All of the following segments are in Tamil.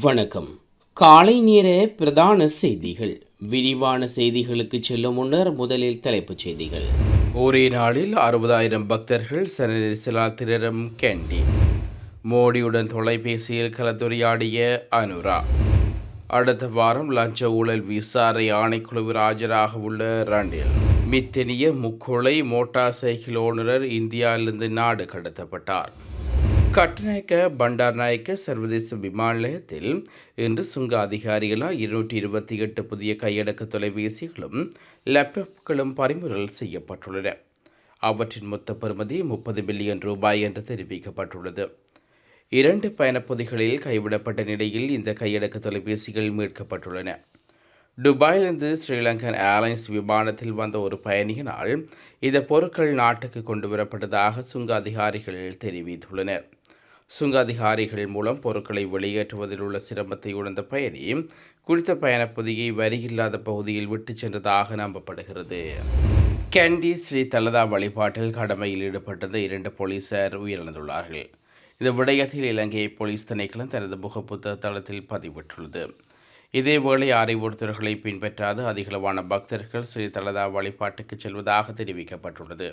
வணக்கம். காலை நேர பிரதான செய்திகள். விரிவான செய்திகளுக்கு செல்லும் முன்னர் முதலில் தலைப்புச் செய்திகள். ஒரே நாளில் அறுபதாயிரம் பக்தர்கள் சனநெரிசலால் திரரும் கேண்டி. மோடியுடன் தொலைபேசியில் கலந்துரையாடிய அனுரா. அடுத்த வாரம் லஞ்ச ஊழல் விசாரணை ஆணைக்குழுவில் ஆஜராக உள்ள ரணில். மித்தனிய முக்கொலை மோட்டார் சைக்கிள் ஓனரர் இந்தியாவிலிருந்து நாடு கடத்தப்பட்டார். கட்டுநாயக்க பண்டார்நாயக்க சர்வதேச விமான நிலையத்தில் இன்று சுங்க அதிகாரிகளால் இருநூற்றி இருபத்தி எட்டு புதிய கையடக்க தொலைபேசிகளும் லேப்டாப்களும் பறிமுதல் செய்யப்பட்டுள்ளன. அவற்றின் மொத்த பெறுமதி முப்பது பில்லியன் ரூபாய் என்று தெரிவிக்கப்பட்டுள்ளது. இரண்டு பயணப்பொதிகளில் கைவிடப்பட்ட நிலையில் இந்த கையடக்க தொலைபேசிகள் மீட்கப்பட்டுள்ளன. துபாயிலிருந்து ஸ்ரீலங்கன் ஏர்லைன்ஸ் விமானத்தில் வந்த ஒரு பயணியினால் இந்த பொருட்கள் நாட்டுக்கு கொண்டு வரப்பட்டதாக சுங்க அதிகாரிகள் தெரிவித்துள்ளனர். சுங்க அதிகாரிகள் மூலம் பொருட்களை வெளியேற்றுவதில் உள்ள சிரமத்தை உணர்ந்த பயணி குறித்த பயணப்பகுதியை வரியில்லாத பகுதியில் விட்டுச் சென்றதாக நம்பப்படுகிறது. கேண்டி ஸ்ரீ தலதா வழிபாட்டில் கடமையில் ஈடுபட்டிருந்த இரண்டு போலீசார் உயிரிழந்துள்ளார்கள். இந்த விடயத்தில் இலங்கை போலீஸ் திணைக்களம் தனது முகப்புத்த தளத்தில் பதிவிட்டுள்ளது. இதேவேளை அறிவுறுத்தல்களை பின்பற்றாது அதிகளவான பக்தர்கள் ஸ்ரீ தலதா வழிபாட்டுக்கு செல்வதாக தெரிவிக்கப்பட்டுள்ளது.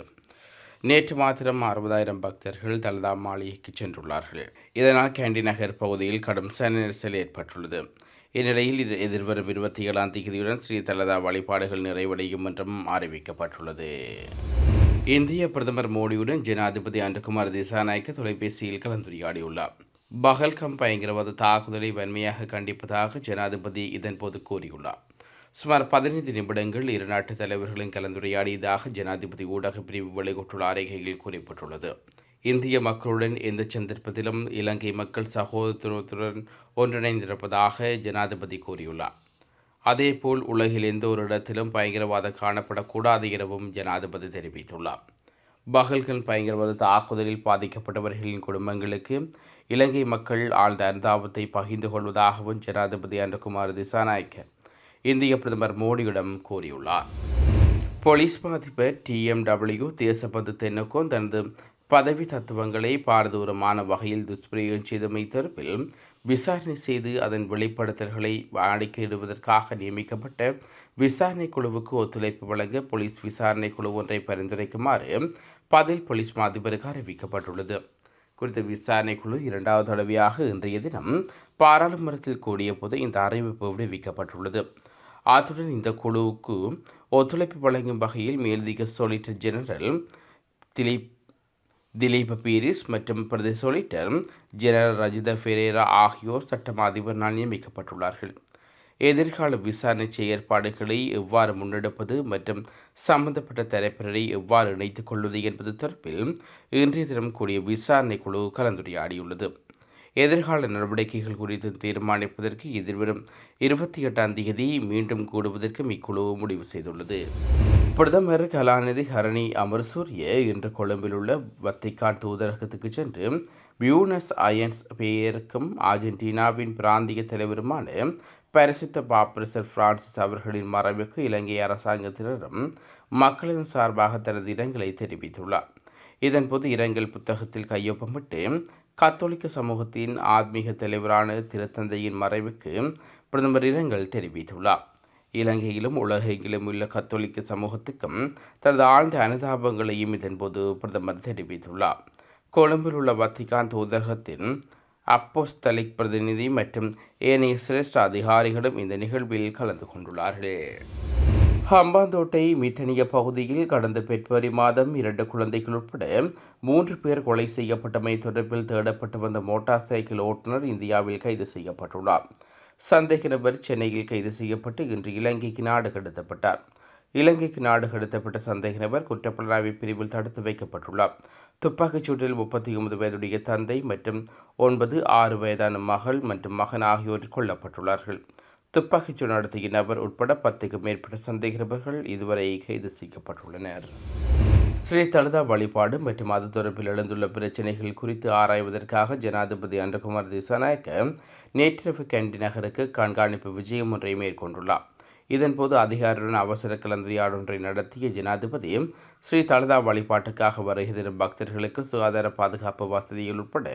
நேற்று மாத்திரம் அறுபதாயிரம் பக்தர்கள் தலதா மாளிகைக்கு சென்றுள்ளார்கள். இதனால் கேண்டி நகர் பகுதியில் கடும் சன நெரிசல் ஏற்பட்டுள்ளது. இந்நிலையில் இது எதிர்வரும் இருபத்தி ஏழாம் தேதியுடன் ஸ்ரீ தலதா வழிபாடுகள் நிறைவடையும் என்றும் அறிவிக்கப்பட்டுள்ளது. இந்திய பிரதமர் மோடியுடன் ஜனாதிபதி அன்றுகுமார் திசாநாயக்க தொலைபேசியில் கலந்துரையாடியுள்ளார். பகல்கம் பயங்கரவாத தாக்குதலை வன்மையாக கண்டிப்பதாக ஜனாதிபதி இதன்போது கூறியுள்ளார். சுமார் பதினைந்து நிமிடங்கள் இரு நாட்டு தலைவர்களும் கலந்துரையாடியதாக ஜனாதிபதி ஊடக பிரிவு வெளியிட்டுள்ள அறிக்கையில் கூறப்பட்டுள்ளது. இந்திய மக்களுடன் எந்த சந்தர்ப்பத்திலும் இலங்கை மக்கள் சகோதரத்துடன் ஒன்றிணைந்திருப்பதாக ஜனாதிபதி கூறியுள்ளார். அதேபோல் உலகில் எந்த ஒரு இடத்திலும் பயங்கரவாதம் காணப்படக்கூடாது எனவும் ஜனாதிபதி தெரிவித்துள்ளார். பகல்கன் பயங்கரவாத தாக்குதலில் பாதிக்கப்பட்டவர்களின் குடும்பங்களுக்கு இலங்கை மக்கள் ஆழ்ந்த அனுதாபத்தை பகிர்ந்து கொள்வதாகவும் ஜனாதிபதி அன்றகுமார் திசாநாயக்க இந்திய பிரதமர் மோடியிடம் கூறியுள்ளார். போலீஸ் அதிபர் டிஎம்டபிள்யூ தேசபந்து தென்னக்கோன் தனது பதவி தத்துவங்களை பாரதூரமான வகையில் துஷ்பிரயோகம் செய்தமை தொடர்பில் விசாரணை செய்து அதன் வெளிப்படுத்தல்களை வாடிக்கையிடுவதற்காக நியமிக்கப்பட்ட விசாரணை குழுவுக்கு ஒத்துழைப்பு வழங்க போலீஸ் விசாரணை குழு ஒன்றை பரிந்துரைக்குமாறு பதில் போலீஸ் அதிபருக்கு அறிவிக்கப்பட்டுள்ளது. குறித்த விசாரணை குழு இரண்டாவது தடவையாக இன்றைய தினம் பாராளுமன்றத்தில் கூடிய போது இந்த அறிவிப்பு விடுவிக்கப்பட்டுள்ளது. அத்துடன் இந்த குழுவுக்கு ஒத்துழைப்பு வழங்கும் வகையில் மேலதிக சொலிட்டர் ஜெனரல் திலீப் திலீப் பீரிஸ் மற்றும் பிரதி சொலிட்டர் ஜெனரல் ரஜித ஃபெரேரா ஆகியோர் சட்டம் அதிபரால் நியமிக்கப்பட்டுள்ளார்கள். எதிர்கால விசாரணை செயற்பாடுகளை எவ்வாறு முன்னெடுப்பது மற்றும் சம்பந்தப்பட்ட தரப்பினரை எவ்வாறு இணைத்துக் கொள்வது என்பது தொடர்பில் இன்றைய தினம் கூடிய விசாரணை குழு கலந்துரையாடியுள்ளது. எதிர்கால நடவடிக்கைகள் குறித்து தீர்மானிப்பதற்கு எதிர்வரும் இருபத்தி எட்டாம் தேதி மீண்டும் கூடுவதற்கு இக்குழு முடிவு செய்துள்ளது. பிரதமர் கலாநிதி ஹரணி அமர்சூரிய இன்று கொழும்பில் உள்ள வத்திக்கான் தூதரகத்துக்கு சென்று பியூனஸ் அயன்ஸ் பெயருக்கும் அர்ஜென்டினாவின் பிராந்திய தலைவருமான பரிசுத்த பாப்பரசர் பிரான்சிஸ் அவர்களின் மறைவுக்கு இலங்கை அரசாங்கத்தினரும் மக்களின் சார்பாக தனது இரங்கலை தெரிவித்துள்ளார். இதன்போது இரங்கல் புத்தகத்தில் கையொப்பமிட்டு கத்தோலிக்க சமூகத்தின் ஆத்மீக தலைவரான திருத்தந்தையின் மறைவுக்கு பிரதமர் இரங்கல் தெரிவித்துள்ளார். இலங்கையிலும் உலகெங்கிலும் உள்ள கத்தோலிக்க சமூகத்துக்கும் தனது ஆழ்ந்த அனுதாபங்களையும் இதன்போது பிரதமர் தெரிவித்துள்ளார். கொழும்பில் உள்ள வத்திகான் தூதரகத்தின் அப்போஸ்தலிக் பிரதிநிதி மற்றும் ஏனைய சிரேஷ்ட அதிகாரிகளும் இந்த நிகழ்வில் கலந்து கொண்டுள்ளார்கள். ஹம்பாந்தோட்டை மித்தனிய பகுதியில் கடந்த பிப்ரவரி மாதம் இரண்டு குழந்தைகள் உட்பட மூன்று பேர் கொலை செய்யப்பட்டமை தொடர்பில் தேடப்பட்டு வந்த மோட்டார் சைக்கிள் ஓட்டுநர் இந்தியாவில் கைது செய்யப்பட்டுள்ளார். சந்தேக நபர் சென்னையில் கைது செய்யப்பட்டு இன்று இலங்கைக்கு நாடு கடத்தப்பட்டார். இலங்கைக்கு நாடு கடத்தப்பட்ட சந்தேக நபர் குற்றப்புலனாய்வு பிரிவில் தடுத்து வைக்கப்பட்டுள்ளார். துப்பாக்கிச் சூட்டில் முப்பத்தி ஒன்பது வயதுடைய தந்தை மற்றும் ஒன்பது ஆறு வயதான மகள் மற்றும் மகன் ஆகியோர் கொல்லப்பட்டுள்ளார்கள். துப்பாக்கிச் சூடு நடத்திய நபர் உட்பட பத்துக்கும் மேற்பட்ட சந்தேக நபர்கள் இதுவரை கைது செய்யப்பட்டுள்ளனர். ஸ்ரீ தலதா வழிபாடு மற்றும் அது தொடர்பில் எழுந்துள்ள பிரச்சினைகள் குறித்து ஆராய்வதற்காக ஜனாதிபதி அன்றகுமார் திசாநாயக்க நேற்றிரவு கண்டி நகருக்கு கண்காணிப்பு விஜயம் ஒன்றை மேற்கொண்டுள்ளார். இதன்போது அதிகாரியுடன் அவசர கலந்துரையாடொன்றை நடத்திய ஜனாதிபதி ஸ்ரீ தலதா வழிபாட்டுக்காக வருகை தரும் பக்தர்களுக்கு சுகாதார பாதுகாப்பு வசதிகள் உட்பட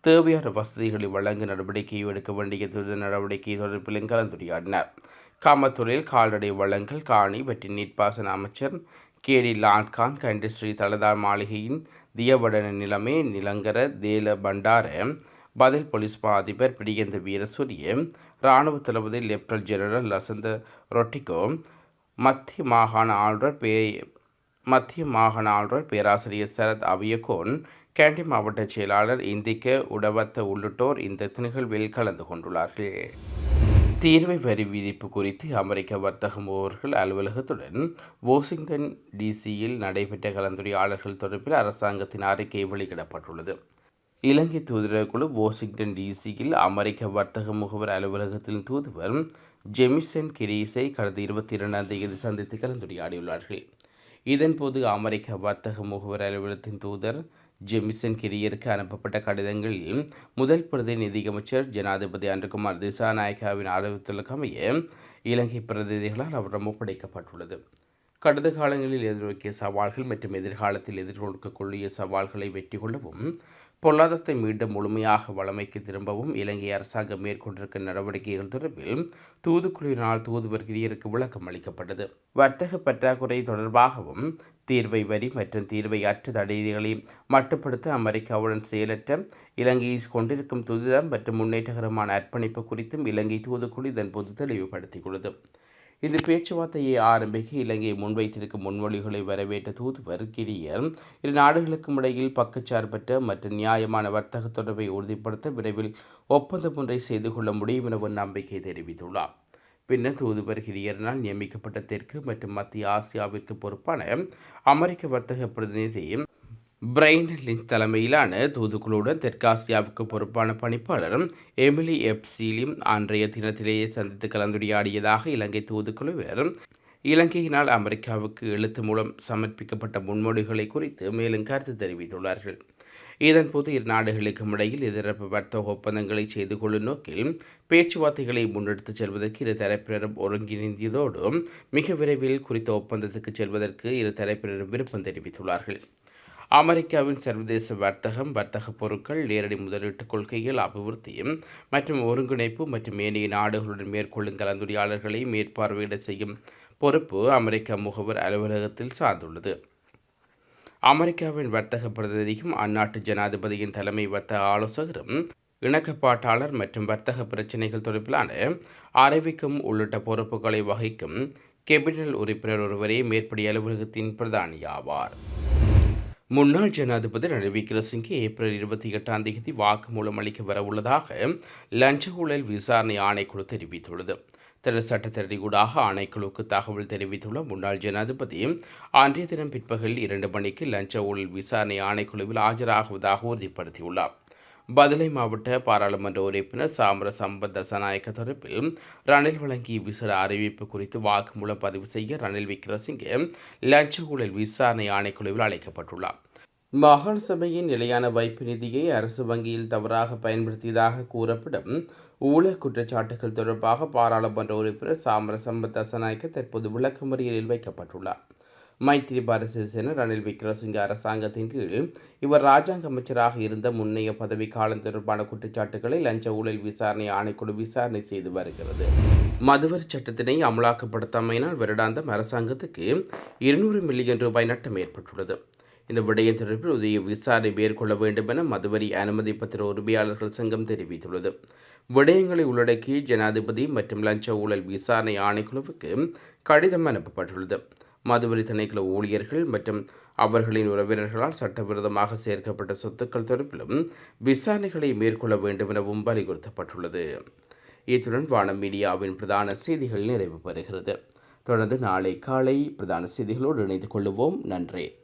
தேவையான வசதிகளை வழங்க நடவடிக்கையை எடுக்க வேண்டிய துரித நடவடிக்கை தொடர்பிலும் கலந்துரையாடினார். காமத்துறையில் கால்நடை வளங்கள் காணி வெற்றி நீர்ப்பாசன அமைச்சர் கேடி லான்கான் கண்டி ஸ்ரீ தலதா மாளிகையின் தியவடன நிலைமை நிலங்கர தேல பண்டார பதில் போலீஸ் மா அதிபர் பிடியந்த வீரசூரிய இராணுவ தளபதி லெப்டினன்ட் ஜெனரல் லசந்த ரொட்டிகோ மத்திய மாகாண ஆளுநர் பே மத்திய மாகாண ஆளுநர் பேராசிரியர் சரத் அவியகோன் கேண்டி மாவட்ட செயலாளர் இந்திக்க உடவத்த உள்ளிட்டோர் இந்த நிகழ்வில் கலந்து கொண்டுள்ளார்கள். தீர்வை வரி விதிப்பு குறித்து அமெரிக்க வர்த்தக முகவர்கள் அலுவலகத்துடன் வாஷிங்டன் டிசியில் நடைபெற்ற கலந்துரையாளர்கள் தொடர்பில் அரசாங்கத்தின் அறிக்கை வெளியிடப்பட்டுள்ளது. இலங்கை தூதரக குழு வாஷிங்டன் டிசியில் அமெரிக்க வர்த்தக முகவர் அலுவலகத்தின் தூதுவர் ஜெமிசன் கிரீஸை கடந்த இருபத்தி இரண்டாம் தேதி சந்தித்து கலந்துரையாடியுள்ளார்கள். இதன்போது அமெரிக்க வர்த்தக முகவர் அலுவலகத்தின் தூதர் ஜெமிசன் கிரியருக்கு அனுப்பப்பட்ட கடிதங்களில் முதல் பிரதி நிதியமைச்சர் ஜனாதிபதி அன்றகுமார் திசாநாயக்காவின் அறிவித்துள்ளக்கமைய இலங்கை பிரதிநிதிகளால் அவரிடம் ஒப்படைக்கப்பட்டுள்ளது கடந்த காலங்களில் எதிர்நோக்கிய சவால்கள் மற்றும் எதிர்காலத்தில் எதிர்கொள்ளக்கூடிய சவால்களை வெற்றி கொள்ளவும் பொருளாதாரத்தை மீண்டும் முழுமையாக வளமைக்கு திரும்பவும் இலங்கை அரசாங்கம் மேற்கொண்டிருக்கும் நடவடிக்கைகள் தொடர்பில் தூதுக்குழுவினால் தூதுவர் கிரியருக்கு விளக்கம் அளிக்கப்பட்டது. வர்த்தக பற்றாக்குறை தொடர்பாகவும் தீர்வை வரி மற்றும் தீர்வை அற்ற தடைகளை மட்டுப்படுத்த அமெரிக்காவுடன் செயலற்ற இலங்கையை கொண்டிருக்கும் துரிதம் மற்றும் முன்னேற்றகரமான அர்ப்பணிப்பு குறித்தும் இலங்கை தூதுக்குழு இதன்போது தெளிவுபடுத்தியுள்ளது. இந்த பேச்சுவார்த்தையை ஆரம்பிக்க இலங்கை முன்வைத்திருக்கும் முன்மொழிகளை வரவேற்ற தூதுவர் கிரியர் இரு நாடுகளுக்கும் இடையில் பக்கச்சார்பற்ற மற்றும் நியாயமான வர்த்தக தொடர்பை உறுதிப்படுத்த விரைவில் ஒப்பந்தம் ஒன்றை செய்து கொள்ள முடியும் என ஒரு நம்பிக்கை தெரிவித்துள்ளார். பின்னர் தூதுவர் கிரியரினால் நியமிக்கப்பட்ட தெற்கு மற்றும் மத்திய ஆசியாவிற்கு பொறுப்பான அமெரிக்க வர்த்தக பிரதிநிதி பிரைன் லிஞ்ச் தலைமையிலான தூதுக்குழுவுடன் தெற்காசியாவுக்கு பொறுப்பான பணிப்பாளரும் எமிலி எப்சீலியும் அன்றைய தினத்திலேயே சந்தித்து கலந்துரையாடியதாக இலங்கை தூதுக்குழுவினரும் இலங்கையினால் அமெரிக்காவுக்கு எழுத்து மூலம் சமர்ப்பிக்கப்பட்ட முன்மொழிகளை குறித்து மேலும் கருத்து தெரிவித்துள்ளார்கள். இதன்போது இரு நாடுகளுக்கும் இடையில் எதிர்ப்பு வர்த்தக ஒப்பந்தங்களை செய்து கொள்ளும் நோக்கில் பேச்சுவார்த்தைகளை முன்னெடுத்துச் செல்வதற்கு இரு தரப்பினரும் ஒருங்கிணைந்ததோடு மிக விரைவில் குறித்த ஒப்பந்தத்துக்கு செல்வதற்கு இரு தரப்பினரும் விருப்பம் தெரிவித்துள்ளார்கள். அமெரிக்காவின் சர்வதேச வர்த்தகம் வர்த்தக பொருட்கள் நேரடி முதலீட்டு கொள்கைகள் அபிவிருத்தியும் மற்றும் ஒருங்கிணைப்பு மற்றும் ஏனைய நாடுகளுடன் மேற்கொள்ளும் கலந்துரையாளர்களை மேற்பார்வையிட செய்யும் பொறுப்பு அமெரிக்க முகவர் அலுவலகத்தில் சார்ந்துள்ளது. அமெரிக்காவின் வர்த்தக பிரதிநிதியும் அந்நாட்டு ஜனாதிபதியின் தலைமை வர்த்தக ஆலோசகரும் இணக்கப்பாட்டாளர் மற்றும் வர்த்தக பிரச்சினைகள் தொடர்பிலான அறிவிக்கும் உள்ளிட்ட பொறுப்புகளை வகிக்கும் கேபினல் உறுப்பினர் ஒருவரே மேற்படி அலுவலகத்தின் பிரதானி ஆவார். முன்னாள் ஜனாதிபதி ரணில் விக்ரசிங்கே ஏப்ரல் இருபத்தி எட்டாம் தேதி வாக்குமூலம் அளிக்க வரவுள்ளதாக லஞ்ச ஊழல் விசாரணை ஆணைக்குழு தெரிவித்துள்ளது. திரு சட்டத்தரடியூடாக ஆணைக்குழுவுக்கு தகவல் தெரிவித்துள்ள முன்னாள் ஜனாதிபதி அன்றைய தினம் பிற்பகல் இரண்டு மணிக்கு லஞ்ச ஊழல் விசாரணை ஆணைக்குழுவில் ஆஜராகுவதாக உறுதிப்படுத்தியுள்ளார். பதுளை மாவட்ட பாராளுமன்ற உறுப்பினர் சாமர சம்பத் தசநாயக்க தரப்பில் ரணில் வழங்கிய விசேட அறிவிப்பு குறித்து வாக்குமூலம் பதிவு செய்ய ரணில் விக்ரசிங்கே லஞ்ச ஊழல் விசாரணை ஆணைக்குழுவில் அழைக்கப்பட்டுள்ளார். மாகாண சபையின் நிலையான வைப்பு நிதியை அரசு வங்கியில் தவறாக பயன்படுத்தியதாக கூறப்படும் ஊழல் குற்றச்சாட்டுகள் தொடர்பாக பாராளுமன்ற உறுப்பினர் சாமர சம்பத் தசநாயக்க தற்போது விளக்கமறியலில் வைக்கப்பட்டுள்ளார். மைத்திரிபால சிறிசேன ரணில் விக்ரமசிங்க அரசாங்கத்தின் கீழ் இவர் ராஜாங்க அமைச்சராக இருந்த முன்னைய பதவி காலம் தொடர்பான குற்றச்சாட்டுகளை லஞ்ச ஊழல் விசாரணை ஆணைக்குழு விசாரணை செய்து வருகிறது. மதுவரி சட்டத்தினை அமலாக்கப்படுத்தாமையினால் வருடாந்தம் அரசாங்கத்துக்கு இருநூறு மில்லியன் ரூபாய் நட்டம் ஏற்பட்டுள்ளது. இந்த விடயம் தொடர்பில் உதய விசாரணை மேற்கொள்ள வேண்டும் என மதுவரி அனுமதி பத்திர உரிமையாளர்கள் சங்கம் தெரிவித்துள்ளது. விடயங்களை உள்ளடக்கி ஜனாதிபதி மற்றும் லஞ்ச ஊழல் விசாரணை ஆணைக்குழுவுக்கு கடிதம் அனுப்பப்பட்டுள்ளது. மதுவரி திணைக்கள ஊழியர்கள் மற்றும் அவர்களின் உறவினர்களால் சட்டவிரோதமாக சேர்க்கப்பட்ட சொத்துக்கள் தொடர்பிலும் விசாரணைகளை மேற்கொள்ள வேண்டும் எனவும் வலியுறுத்தப்பட்டுள்ளது. இத்துடன் வானம் மீடியாவின் பிரதான செய்திகள் நிறைவு பெறுகிறது. தொடர்ந்து நாளை காலை பிரதான செய்திகளோடு இணைந்து கொள்ளுவோம். நன்றி.